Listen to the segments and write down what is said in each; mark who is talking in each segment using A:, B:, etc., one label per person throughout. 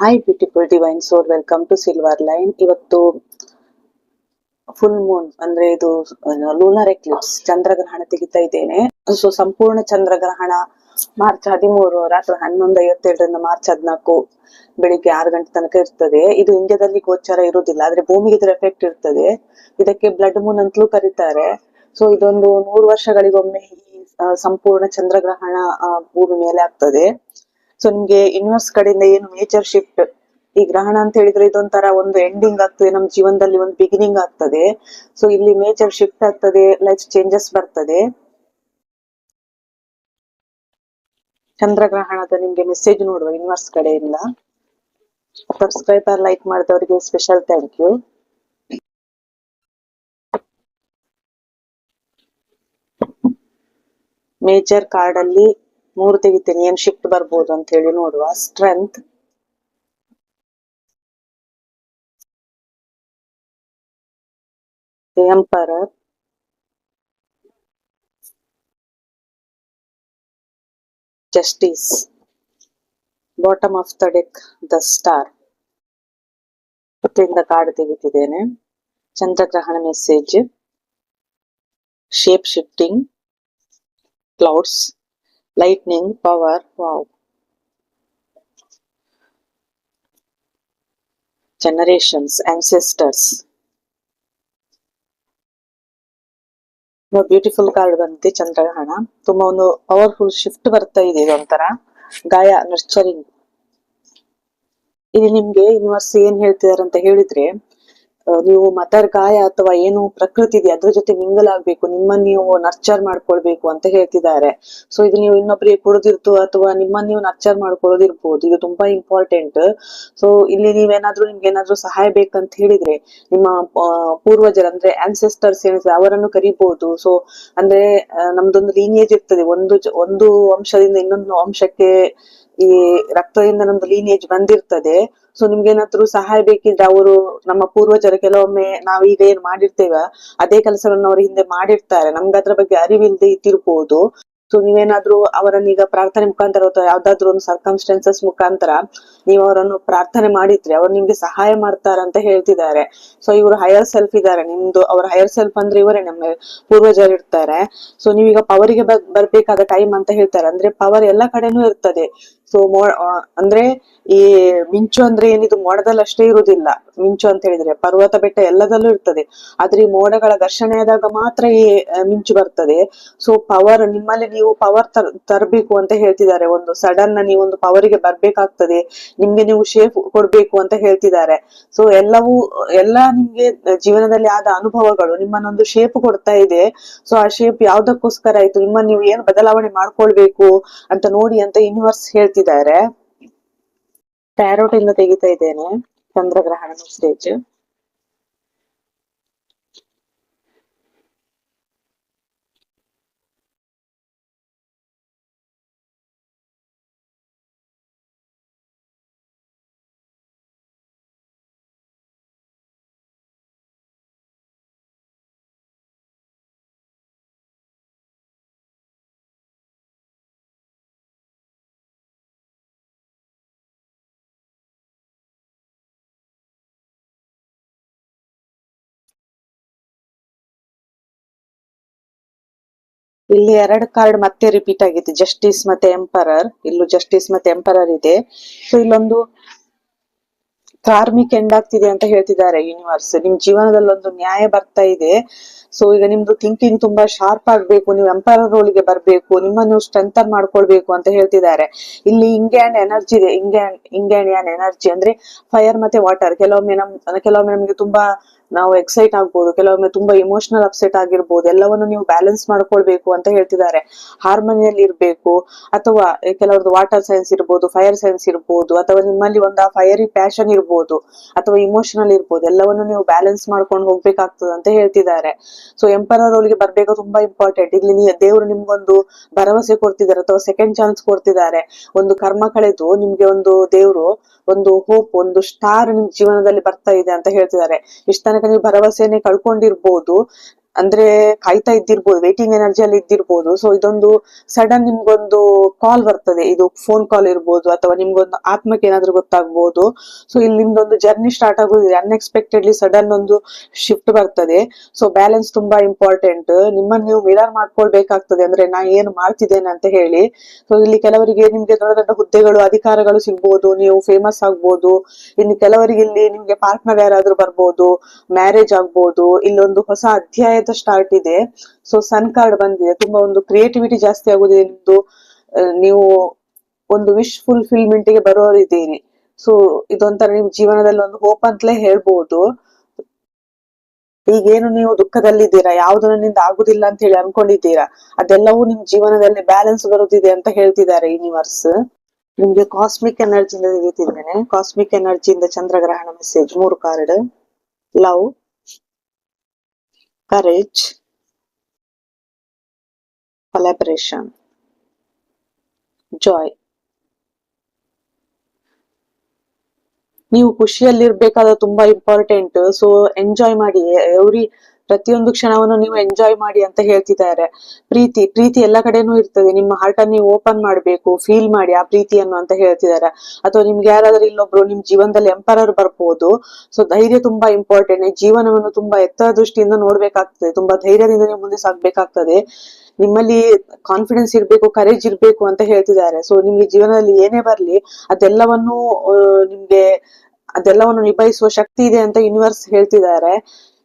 A: Hi beautiful divine soul welcome to silver line ಇವತ್ತು full moon ಅಂದ್ರೆ ಇದು lunar Eclipse ಚಂದ್ರಗ್ರಹಣ ತೆಗಿತಾ ಇದ್ದೇನೆ. ಸೊ ಸಂಪೂರ್ಣ ಚಂದ್ರಗ್ರಹಣ ಮಾರ್ಚ್ ಹದಿಮೂರು, ರಾತ್ರಿ ಹನ್ನೊಂದು ಐವತ್ತೇಳರಿಂದ ಮಾರ್ಚ್ ಹದಿನಾಲ್ಕು ಬೆಳಿಗ್ಗೆ ಆರು ಗಂಟೆ ತನಕ ಇರ್ತದೆ. ಇದು ಇಂಡಿಯಾದಲ್ಲಿ ಗೋಚರ ಇರುವುದಿಲ್ಲ, ಆದ್ರೆ ಭೂಮಿಗೆ ಇದರ ಎಫೆಕ್ಟ್ ಇರ್ತದೆ. ಇದಕ್ಕೆ ಬ್ಲಡ್ ಮೂನ್ ಅಂತಲೂ ಕರೀತಾರೆ. ಸೊ ಇದೊಂದು ನೂರು ವರ್ಷಗಳಿಗೊಮ್ಮೆ ಸಂಪೂರ್ಣ ಚಂದ್ರಗ್ರಹಣ ಭೂಮಿ ಮೇಲೆ ಆಗ್ತದೆ. ಸೊ ನಿಮ್ಗೆ ಯೂನಿವರ್ಸ್ ಕಡೆಯಿಂದ ಏನು ಮೇಜರ್ ಶಿಫ್ಟ್ ಈ ಗ್ರಹಣ ಅಂತ ಹೇಳಿದ್ರೆ ಇದೊಂಥರ ಒಂದು ಎಂಡಿಂಗ್ ಆಗ್ತದೆ. ನಮ್ಮ ಜೀವನದಲ್ಲಿ ಒಂದು ಬಿಗಿನಿಂಗ್ ಆಗ್ತದೆ. ಸೊ ಇಲ್ಲಿ ಮೇಜರ್ ಶಿಫ್ಟ್ ಆಗ್ತದೆ. ಲೈಫ್ ಚೇಂಜಸ್ ಬರ್ತದೆ. ಚಂದ್ರಗ್ರಹಣದ ನಿಮ್ಗೆ ಮೆಸೇಜ್ ನೋಡುವ ಯೂನಿವರ್ಸ್ ಕಡೆಯಿಂದ. ಸಬ್ಸ್ಕ್ರೈಬರ್ ಲೈಕ್ ಮಾಡಿದವರಿಗೆ special thank you major card ಅಲ್ಲಿ ಮೂರು ತೆಗಿತೀನಿ ಏನ್ ಶಿಫ್ಟ್ ಬರ್ಬೋದು ಅಂತ ಹೇಳಿ ನೋಡುವ. Strength emperor justice bottom of the deck the star ಇದರಿಂದ ಕಾರ್ಡ್ ತೆಗಿತಿದ್ದೇನೆ. ಚಂದ್ರಗ್ರಹಣ message shape shifting clouds lightning power. Wow. Generations, ancestors. Beautiful card ಬಂದಿದೆ, ಚಂದ್ರಗ್ರಹಣ. ತುಂಬಾ ಒಂದು ಪವರ್ಫುಲ್ ಶಿಫ್ಟ್ ಬರ್ತಾ ಇದೆ ಇದೊಂಥರ ಗಾಯ ನರ್ಚರಿಂಗ್ ಇಲ್ಲಿ ನಿಮ್ಗೆ ಯೂನಿವರ್ಸ್ ಏನ್ ಹೇಳ್ತಿದಾರೆ ಅಂತ ಹೇಳಿದ್ರೆ ನೀವು ಮದರ್ ಗಾಯ ಅಥವಾ ಏನು ಪ್ರಕೃತಿ ಇದೆ, ಅದ್ರ ಜೊತೆ ಮಿಂಗಲ್ ಆಗ್ಬೇಕು ನಿಮ್ಮನ್ನ ನೀವು ನರ್ಚರ್ ಮಾಡ್ಕೊಳ್ಬೇಕು ಅಂತ ಹೇಳ್ತಿದ್ದಾರೆ. ಸೊ ಇದು ನೀವು ಇನ್ನೊಬ್ರಿಗೆ ಕುಡಿದಿರ್ತು ಅಥವಾ ನಿಮ್ಮನ್ನ ನೀವು ನರ್ಚರ್ ಮಾಡ್ಕೊಳ್ಳೋದಿರ್ಬೋದು ಇದು ತುಂಬಾ ಇಂಪಾರ್ಟೆಂಟ್ ಸೊ ಇಲ್ಲಿ ನೀವೇನಾದ್ರೂ ನಿಮ್ಗೆ ಏನಾದ್ರೂ ಸಹಾಯ ಬೇಕಂತ ಹೇಳಿದ್ರೆ, ನಿಮ್ಮ ಪೂರ್ವಜರು ಅಂದ್ರೆ ಆನ್ಸೆಸ್ಟರ್ಸ್ ಏನಿದೆ ಅವರನ್ನು ಕರಿಬಹುದು ಸೊ ಅಂದ್ರೆ ನಮ್ದೊಂದು ಲೀನಿಯೇಜ್ ಇರ್ತದೆ, ಒಂದು ಒಂದು ವಂಶದಿಂದ ಇನ್ನೊಂದು ವಂಶಕ್ಕೆ ಈ ರಕ್ತದಿಂದ ನಮ್ದು ಲೀನಿಯೇಜ್ ಬಂದಿರ್ತದೆ. ಸೊ ನಿಮ್ಗೆ ಏನಾದ್ರು ಸಹಾಯ ಬೇಕಿದ್ರೆ ಅವರು ನಮ್ಮ ಪೂರ್ವಜರು, ಕೆಲವೊಮ್ಮೆ ನಾವೀಗ ಏನ್ ಮಾಡಿರ್ತೇವ, ಅದೇ ಕೆಲಸವನ್ನು ಅವ್ರ ಹಿಂದೆ ಮಾಡಿರ್ತಾರೆ. ನಮ್ಗೆ ಅದ್ರ ಬಗ್ಗೆ ಅರಿವಿಲ್ಲದೆ ಇದ್ದಿರ್ಬೋದು. ಸೊ ನೀವೇನಾದ್ರೂ ಅವರನ್ನೀಗ ಪ್ರಾರ್ಥನೆ ಮುಖಾಂತರ ಅಥವಾ ಯಾವ್ದಾದ್ರು ಒಂದು ಸರ್ಕಮ್ಸ್ಟೆನ್ಸಸ್ ಮುಖಾಂತರ ನೀವು ಅವರನ್ನು ಪ್ರಾರ್ಥನೆ ಮಾಡಿದ್ರೆ ಅವ್ರು ನಿಮ್ಗೆ ಸಹಾಯ ಮಾಡ್ತಾರೆ ಅಂತ ಹೇಳ್ತಿದ್ದಾರೆ. ಸೊ ಇವರು ಹೈಯರ್ ಸೆಲ್ಫ್ ಇದ್ದಾರೆ. ನಿಮ್ದು ಅವ್ರ ಹೈಯರ್ ಸೆಲ್ಫ್ ಅಂದ್ರೆ ಇವರೇ ನಮ್ಮ ಪೂರ್ವಜರು ಇರ್ತಾರೆ. ಸೊ ನೀವೀಗ ಪವರಿಗೆ ಬರ್ಬೇಕಾದ ಟೈಮ್ ಅಂತ ಹೇಳ್ತಾರೆ. ಅಂದ್ರೆ ಪವರ್ ಎಲ್ಲಾ ಕಡೆನೂ ಇರ್ತದೆ. ಸೊ ಮೋ ಅಂದ್ರೆ ಈ ಮಿಂಚು ಅಂದ್ರೆ ಏನಿದು, ಮೋಡದಲ್ಲಿ ಅಷ್ಟೇ ಇರುವುದಿಲ್ಲ ಮಿಂಚು ಅಂತ ಹೇಳಿದ್ರೆ, ಪರ್ವತ ಬೆಟ್ಟ ಎಲ್ಲದಲ್ಲೂ ಇರ್ತದೆ. ಆದ್ರೆ ಈ ಮೋಡಗಳ ಘರ್ಷಣೆ ಆದಾಗ ಮಾತ್ರ ಈ ಮಿಂಚು ಬರ್ತದೆ. ಸೊ ಪವರ್ ನಿಮ್ಮಲ್ಲಿ ನೀವು ಪವರ್ ತರ್ ತರಬೇಕು ಅಂತ ಹೇಳ್ತಿದ್ದಾರೆ. ಒಂದು ಸಡನ್ ನೀವು ಒಂದು ಪವರಿಗೆ ಬರ್ಬೇಕಾಗ್ತದೆ. ನಿಮ್ಗೆ ನೀವು ಶೇಪ್ ಕೊಡ್ಬೇಕು ಅಂತ ಹೇಳ್ತಿದ್ದಾರೆ. ಸೊ ಎಲ್ಲವೂ, ಎಲ್ಲ ನಿಮ್ಗೆ ಜೀವನದಲ್ಲಿ ಆದ ಅನುಭವಗಳು ನಿಮ್ಮನ್ನೊಂದು ಶೇಪ್ ಕೊಡ್ತಾ ಇದೆ. ಸೊ ಆ ಶೇಪ್ ಯಾವ್ದಕ್ಕೋಸ್ಕರ ಆಯ್ತು? ನಿಮ್ಮ ನೀವು ಏನು ಬದಲಾವಣೆ ಮಾಡ್ಕೊಳ್ಬೇಕು ಅಂತ ನೋಡಿ ಅಂತ ಯೂನಿವರ್ಸ್ ಹೇಳ್ತಿದ್ದಾರೆ ಪ್ಯಾರೋಟ್ ಇಂದ ತೆಗಿತಾ ಇದ್ದೇನೆ. ಚಂದ್ರಗ್ರಹಣ ಸ್ಟೇಜ್ ಇಲ್ಲಿ ಎರಡು ಕಾರ್ಡ್ ಮತ್ತೆ ರಿಪೀಟ್ ಆಗಿದೆ ಜಸ್ಟಿಸ್ ಮತ್ತೆ ಎಂಪರರ್ ಇಲ್ಲೂ ಜಸ್ಟಿಸ್ ಮತ್ತೆ ಎಂಪರರ್ ಇದೆ. ಸೊ ಇಲ್ಲೊಂದು ಕಾರ್ಮಿಕ್ ಎಂಡ್ ಆಗ್ತಿದೆ ಅಂತ ಹೇಳ್ತಿದ್ದಾರೆ ಯೂನಿವರ್ಸ್ ನಿಮ್ ಜೀವನದಲ್ಲಿ ಒಂದು ನ್ಯಾಯ ಬರ್ತಾ ಇದೆ. ಸೊ ಈಗ ನಿಮ್ದು ಥಿಂಕಿಂಗ್ ತುಂಬಾ ಶಾರ್ಪ್ ಆಗ್ಬೇಕು. ನೀವು ಎಂಪರರ್ ರೋಲ್ಗೆ ಬರ್ಬೇಕು. ನಿಮ್ಮನ್ನು ಸ್ಟ್ರೆಂಥನ್ ಮಾಡ್ಕೊಳ್ಬೇಕು ಅಂತ ಹೇಳ್ತಿದ್ದಾರೆ. ಇಲ್ಲಿ ಇಂಗ್ಯಾಂಡ್ ಎನರ್ಜಿ ಇದೆ. ಇಂಗ್ಯಾಂಡ್ ಯಾನ್ ಎನರ್ಜಿ ಅಂದ್ರೆ ಫೈರ್ ಮತ್ತೆ ವಾಟರ್ ಕೆಲವೊಮ್ಮೆ ನಮ್, ಕೆಲವೊಮ್ಮೆ ನಮ್ಗೆ ತುಂಬಾ ನಾವು ಎಕ್ಸೈಟ್ ಆಗ್ಬೋದು. ಕೆಲವೊಮ್ಮೆ ತುಂಬಾ ಇಮೋಷನಲ್ ಅಪ್ಸೆಟ್ ಆಗಿರ್ಬೋದು. ಎಲ್ಲವನ್ನು ನೀವು ಬ್ಯಾಲೆನ್ಸ್ ಮಾಡ್ಕೊಳ್ಬೇಕು ಅಂತ ಹೇಳ್ತಿದ್ದಾರೆ. ಹಾರ್ಮೋನಿಯಲ್ಲಿ ಇರ್ಬೇಕು. ಅಥವಾ ಕೆಲವ್ರದ್ದು ವಾಟರ್ ಸೈನ್ಸ್ ಇರ್ಬೋದು ಫೈರ್ ಸೈನ್ಸ್ ಇರ್ಬೋದು, ಅಥವಾ ನಿಮ್ಮಲ್ಲಿ ಒಂದು ಫೈರಿ ಪ್ಯಾಷನ್ ಇರ್ಬೋದು. ಅಥವಾ ಇಮೋಷನಲ್ ಇರ್ಬೋದು, ಎಲ್ಲವನ್ನು ನೀವು ಬ್ಯಾಲೆನ್ಸ್ ಮಾಡ್ಕೊಂಡು ಹೋಗ್ಬೇಕಾಗ್ತದೆ ಅಂತ ಹೇಳ್ತಿದ್ದಾರೆ. ಸೊ ಎಂಪರರ್ ಅವ್ರಿಗೆ ಬರ್ಬೇಕು ತುಂಬಾ ಇಂಪಾರ್ಟೆಂಟ್ ಇಲ್ಲಿ ನೀ ದೇವರು ನಿಮ್ಗೊಂದು ಭರವಸೆ ಕೊಡ್ತಿದ್ದಾರೆ ಅಥವಾ ಸೆಕೆಂಡ್ ಚಾನ್ಸ್ ಕೊಡ್ತಿದ್ದಾರೆ. ಒಂದು ಕರ್ಮ ಕಳೆದು ನಿಮ್ಗೆ ಒಂದು ದೇವರು, ಒಂದು ಹೋಪ್ ಒಂದು ಸ್ಟಾರ್ ನಿಮ್ ಜೀವನದಲ್ಲಿ ಬರ್ತಾ ಇದೆ ಅಂತ ಹೇಳ್ತಿದ್ದಾರೆ. ಇಷ್ಟ ತನಕ ನೀವು ಭರವಸೆನೆ ಕಳ್ಕೊಂಡಿರ್ಬೋದು. ಅಂದ್ರೆ ಕಾಯ್ತಾ ಇದ್ದಿರ್ಬೋದು ವೇಟಿಂಗ್ ಎನರ್ಜಿ ಅಲ್ಲಿ ಇದ್ದಿರ್ಬೋದು. ಸೊ ಇದೊಂದು ಸಡನ್ ನಿಮ್ಗೊಂದು ಕಾಲ್ ಬರ್ತದೆ. ಇದು ಫೋನ್ ಕಾಲ್ ಇರ್ಬೋದು ಅಥವಾ ನಿಮ್ಗೊಂದು ಆತ್ಮಕ್ಕೆ ಏನಾದ್ರೂ ಗೊತ್ತಾಗ್ಬೋದು. ಸೊ ಇಲ್ಲಿ ನಿಮ್ದೊಂದು ಜರ್ನಿ ಸ್ಟಾರ್ಟ್ ಆಗೋದಿದೆ. ಅನ್ಎಕ್ಸ್ಪೆಕ್ಟೆಡ್ಲಿ ಸಡನ್ ಒಂದು ಶಿಫ್ಟ್ ಬರ್ತದೆ. ಸೊ ಬ್ಯಾಲೆನ್ಸ್ ತುಂಬಾ ಇಂಪಾರ್ಟೆಂಟ್ ನಿಮ್ಮನ್ನ ನೀವು ಮಿರರ್ ಮಾಡ್ಕೊಳ್ಬೇಕಾಗ್ತದೆ. ಅಂದ್ರೆ ನಾ ಏನು ಮಾಡ್ತಿದ್ದೇನೆ ಅಂತ ಹೇಳಿ. ಸೊ ಇಲ್ಲಿ ಕೆಲವರಿಗೆ ನಿಮ್ಗೆ ದೊಡ್ಡ ದೊಡ್ಡ ಹುದ್ದೆಗಳು, ಅಧಿಕಾರಗಳು ಸಿಗ್ಬೋದು. ನೀವು ಫೇಮಸ್ ಆಗ್ಬೋದು. ಇನ್ನು ಕೆಲವರಿಗೆ ಇಲ್ಲಿ ನಿಮ್ಗೆ ಪಾರ್ಟ್ನರ್ ಯಾರಾದ್ರೂ ಬರ್ಬೋದು. ಮ್ಯಾರೇಜ್ ಆಗ್ಬೋದು. ಇಲ್ಲೊಂದು ಹೊಸ ಅಧ್ಯಾಯದ ಸ್ಟಾರ್ಟ್ ಇದೆ. ಸೊ ಸನ್ ಕಾರ್ಡ್ ಬಂದಿದೆ. ತುಂಬಾ ಒಂದು ಕ್ರಿಯೇಟಿವಿಟಿ ಜಾಸ್ತಿ ಆಗುದಿದೆ ನಿಮ್ದು. ನೀವು ಒಂದು ವಿಶ್ ಫುಲ್ಫಿಲ್ಮೆಂಟ್ಗೆ ಬರೋರಿದ್ದೀರಿ. ಸೊ ಇದೊಂಥರ ನಿಮ್ ಜೀವನದಲ್ಲಿ ಒಂದು ಹೋಪ್ ಅಂತಲೇ ಹೇಳ್ಬಹುದು ಈಗೇನು ನೀವು ದುಃಖದಲ್ಲಿದ್ದೀರಾ? ಯಾವ್ದು ನನ್ನಿಂದ ಆಗುದಿಲ್ಲ ಅಂತ ಹೇಳಿ ಅನ್ಕೊಂಡಿದ್ದೀರಾ? ಅದೆಲ್ಲವೂ ನಿಮ್ ಜೀವನದಲ್ಲಿ ಬ್ಯಾಲೆನ್ಸ್ ಬರುತ್ತಿದೆ ಅಂತ ಹೇಳ್ತಿದ್ದಾರೆ ಯೂನಿವರ್ಸ್ ನಿಮ್ಗೆ ಕಾಸ್ಮಿಕ್ ಎನರ್ಜಿಯಿಂದ ತಿಳಿತಿದ್ದೇನೆ ಕಾಸ್ಮಿಕ್ ಎನರ್ಜಿಯಿಂದ ಚಂದ್ರಗ್ರಹಣ ಮೆಸೇಜ್ ಮೂರು card love courage collaboration joy. ನೀವು ಖುಷಿಯಲ್ಲಿರ್ಬೇಕಾದ್ರೆ ತುಂಬಾ ಇಂಪಾರ್ಟೆಂಟ್ ಸೊ ಎಂಜಾಯ್ ಮಾಡಿ ಎವ್ರಿ ಪ್ರತಿಯೊಂದು ಕ್ಷಣವನ್ನು ನೀವು ಎಂಜಾಯ್ ಮಾಡಿ ಅಂತ ಹೇಳ್ತಿದ್ದಾರೆ. ಪ್ರೀತಿ ಪ್ರೀತಿ ಎಲ್ಲ ಕಡೆನೂ ಇರ್ತದೆ. ನಿಮ್ಮ ಹಾರ್ಟ್ ಅನ್ನು ನೀವು ಓಪನ್ ಮಾಡಬೇಕು ಫೀಲ್ ಮಾಡಿ ಆ ಪ್ರೀತಿಯನ್ನು ಅಂತ ಹೇಳ್ತಿದ್ದಾರೆ. ಅಥವಾ ನಿಮ್ಗೆ ಯಾರಾದ್ರೂ ಇಲ್ಲೊಬ್ರು ನಿಮ್ ಜೀವನದಲ್ಲಿ ಎಂಪರರ್ ಬರ್ಬೋದು. ಸೊ ಧೈರ್ಯ ತುಂಬಾ ಇಂಪಾರ್ಟೆಂಟ್ ಜೀವನವನ್ನು ತುಂಬಾ ಎತ್ತರ ದೃಷ್ಟಿಯಿಂದ ನೋಡ್ಬೇಕಾಗ್ತದೆ. ತುಂಬಾ ಧೈರ್ಯದಿಂದ ನೀವು ಮುಂದೆ ಸಾಗ್ಬೇಕಾಗ್ತದೆ. ನಿಮ್ಮಲ್ಲಿ ಕಾನ್ಫಿಡೆನ್ಸ್ ಇರಬೇಕು ಕರೇಜ್ ಇರಬೇಕು ಅಂತ ಹೇಳ್ತಿದ್ದಾರೆ. ಸೊ ನಿಮ್ಗೆ ಜೀವನದಲ್ಲಿ ಏನೇ ಬರ್ಲಿ, ಅದೆಲ್ಲವನ್ನು ನಿಮ್ಗೆ ಅದೆಲ್ಲವನ್ನು ನಿಭಾಯಿಸುವ ಶಕ್ತಿ ಇದೆ ಅಂತ ಯೂನಿವರ್ಸ್ ಹೇಳ್ತಿದ್ದಾರೆ.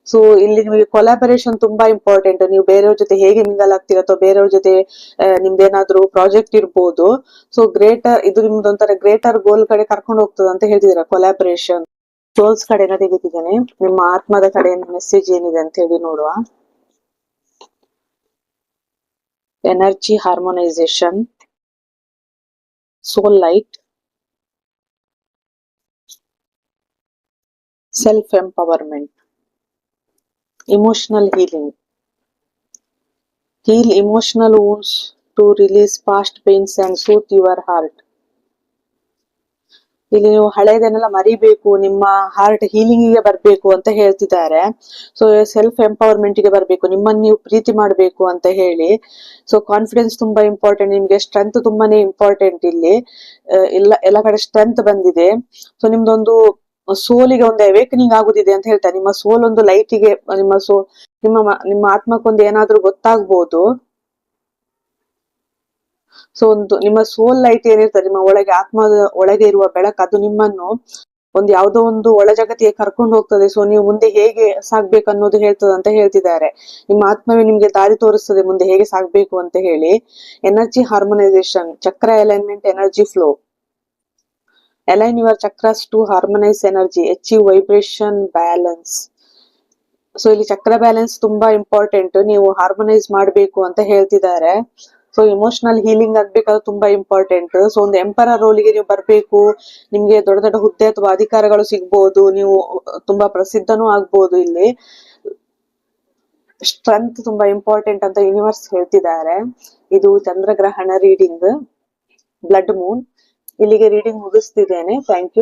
A: ಸೊ ಇಲ್ಲಿ ನಿಮಗೆ ಕೊಲಾಬರೇಷನ್ ತುಂಬಾ ಇಂಪಾರ್ಟೆಂಟ್ ನೀವು ಬೇರೆಯವ್ರ ಜೊತೆ ಹೇಗೆ ಮಿಂಗಲ್ ಆಗ್ತೀರ ಅಥವಾ ಬೇರೆಯವ್ರ ಜೊತೆ ನಿಮ್ದೇನಾದ್ರೂ ಪ್ರಾಜೆಕ್ಟ್ ಇರ್ಬೋದು. ಸೊ ಗ್ರೇಟರ್ ಇದು ನಿಮ್ದೊಂಥರ ಗ್ರೇಟರ್ ಗೋಲ್ ಕಡೆ ಕರ್ಕೊಂಡು ಹೋಗ್ತದೆ ಅಂತ ಹೇಳ್ತಿದ್ದಾರೆ? ಕೊಲಾಬರೇಷನ್ ಸೋಲ್ಸ್ ಕಡೆನ ತೆಗಿತಿದ್ದೇನೆ ನಿಮ್ಮ ಆತ್ಮದ ಕಡೆ ಮೆಸೇಜ್ ಏನಿದೆ ಅಂತ ಹೇಳಿ ನೋಡುವ. Energy harmonisation soul light self empowerment emotional healing. Heal emotional wounds to release past pains and soothe your heart. ಇಲ್ಲಿ ನೀವು ಹಳೇದನ್ನೆಲ್ಲ ಮರಿಬೇಕು, ನಿಮ್ಮ ಹಾರ್ಟ್ ಹೀಲಿಂಗ್ಗೆ ಬರ್ಬೇಕು ಅಂತ ಹೇಳ್ತಿದ್ದಾರೆ. ಸೊ ಸೆಲ್ಫ್ ಎಂಪವರ್ಮೆಂಟ್ಗೆ ಬರ್ಬೇಕು, ನಿಮ್ಮನ್ನ ನೀವು ಪ್ರೀತಿ ಮಾಡಬೇಕು ಅಂತ ಹೇಳಿ. ಸೊ ಕಾನ್ಫಿಡೆನ್ಸ್ ತುಂಬಾ ಇಂಪಾರ್ಟೆಂಟ್ ನಿಮ್ಗೆ ಸ್ಟ್ರೆಂತ್ ತುಂಬಾನೇ ಇಂಪಾರ್ಟೆಂಟ್ ಇಲ್ಲಿ. ಎಲ್ಲ ಎಲ್ಲ ಕಡೆ ಸ್ಟ್ರೆಂತ್ ಬಂದಿದೆ. ಸೊ ನಿಮ್ದೊಂದು ಸೋಲಿಗೆ ಒಂದು ಅವೇಕನಿಂಗ್ ಆಗುದಿದೆ ಅಂತ ಹೇಳ್ತಾರೆ. ನಿಮ್ಮ ಸೋಲ್ ಒಂದು ಲೈಟಿಗೆ ನಿಮ್ಮ ಸೋ, ನಿಮ್ಮ ನಿಮ್ಮ ಆತ್ಮಕ್ಕೊಂದು ಏನಾದ್ರೂ ಗೊತ್ತಾಗ್ಬೋದು. ಸೊ ಒಂದು, ನಿಮ್ಮ ಸೋಲ್ ಲೈಟ್ ಏನಿರ್ತದೆ, ನಿಮ್ಮ ಒಳಗೆ, ಆತ್ಮದ ಒಳಗೆ ಇರುವ ಬೆಳಕು, ಅದು ನಿಮ್ಮನ್ನು ಒಂದು ಯಾವುದೋ ಒಂದು ಒಳ ಜಗತ್ತಿಗೆ ಕರ್ಕೊಂಡು ಹೋಗ್ತದೆ. ಸೊ ನೀವು ಮುಂದೆ ಹೇಗೆ ಸಾಗ್ಬೇಕು ಅನ್ನೋದು ಹೇಳ್ತದೆ ಅಂತ ಹೇಳ್ತಿದ್ದಾರೆ. ನಿಮ್ಮ ಆತ್ಮವೇ ನಿಮ್ಗೆ ದಾರಿ ತೋರಿಸ್ತದೆ, ಮುಂದೆ ಹೇಗೆ ಸಾಗ್ಬೇಕು ಅಂತ ಹೇಳಿ. Energy harmonisation chakra alignment energy flow align your chakras to harmonise energy achieve vibration balance so ಇಲ್ಲಿ ಚಕ್ರ ಬ್ಯಾಲೆನ್ಸ್ ತುಂಬಾ ಇಂಪಾರ್ಟೆಂಟ್ ನೀವು ಹಾರ್ಮೋನೈಸ್ ಮಾಡಬೇಕು ಅಂತ ಹೇಳ್ತಿದ್ದಾರೆ. ಸೊ ಇಮೋಷನಲ್ ಹೀಲಿಂಗ್ ಆಗ್ಬೇಕಾದ್ರೆ ತುಂಬಾ ಇಂಪಾರ್ಟೆಂಟ್ ಸೊ ಒಂದು ಎಂಪರರ್ ರೋಲಿಗೆ ನೀವು ಬರಬೇಕು. ನಿಮ್ಗೆ ದೊಡ್ಡ ದೊಡ್ಡ ಹುದ್ದೆ ಅಥವಾ ಅಧಿಕಾರಗಳು ಸಿಗ್ಬೋದು. ನೀವು ತುಂಬಾ ಪ್ರಸಿದ್ಧನೂ ಆಗ್ಬೋದು ಇಲ್ಲಿ. ಸ್ಟ್ರೆಂತ್ ತುಂಬಾ ಇಂಪಾರ್ಟೆಂಟ್ ಅಂತ ಯೂನಿವರ್ಸ್ ಹೇಳ್ತಿದ್ದಾರೆ. ಇದು ಚಂದ್ರಗ್ರಹಣ ರೀಡಿಂಗ್ ಬ್ಲಡ್ ಮೂನ್ ಇಲ್ಲಿಗೆ ರೀಡಿಂಗ್ ಮುಗಿಸ್ತಿದ್ದೇನೆ. Thank you